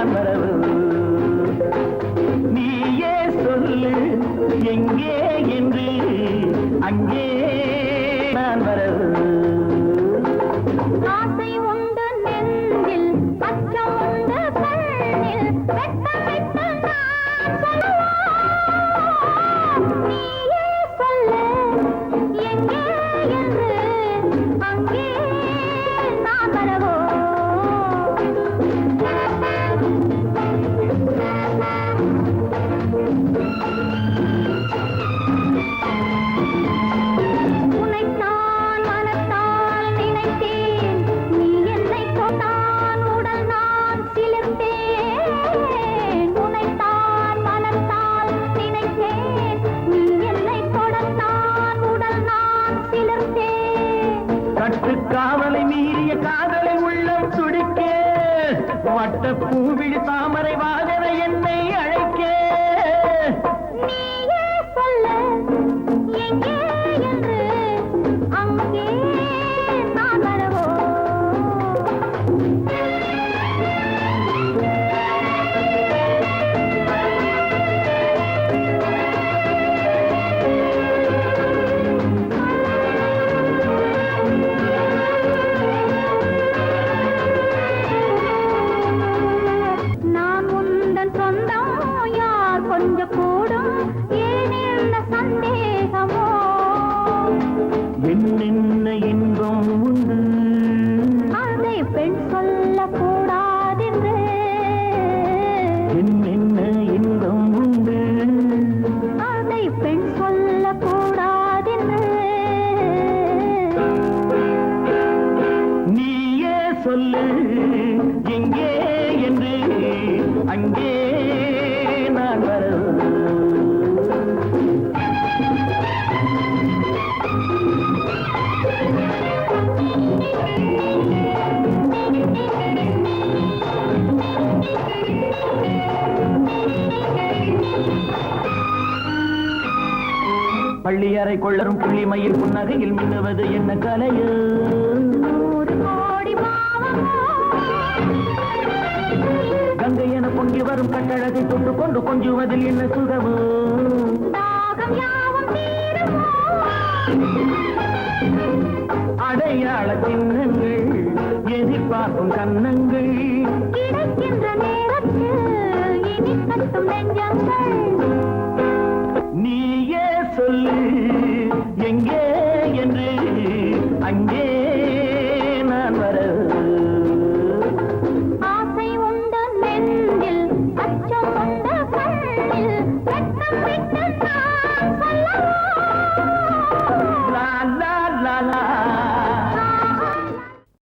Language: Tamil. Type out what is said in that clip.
நான் வரவு நீயே சொல்லு எங்கே என்று. அங்கே நான் வரவு ஆசை கட்டு கட்டுக்காவலை மீறிய காதலை உள்ளம் துடிக்க வட்ட பூவிழி தாமரை வாகன என்னை அழைக்க. நீயே சொல்ல எங்கே என்று அங்கே சொல்லு. எங்கே என்று அங்கே நான் வர பள்ளியறை கொள்ளரும் புள்ளிமயில் புன்னகையில் மின்னுவது என்ன கலையோ? என பொங்கி வரும் கட்டழகை தொட்டு கொண்டு கொஞ்சுவதில் என்ன சுகமோ? அடையாள சின்னங்கள் எதிர்பார்க்கும் கன்னங்கள். கிடைக்கின்ற நீயே சொல்லு எங்கே என்று அங்கே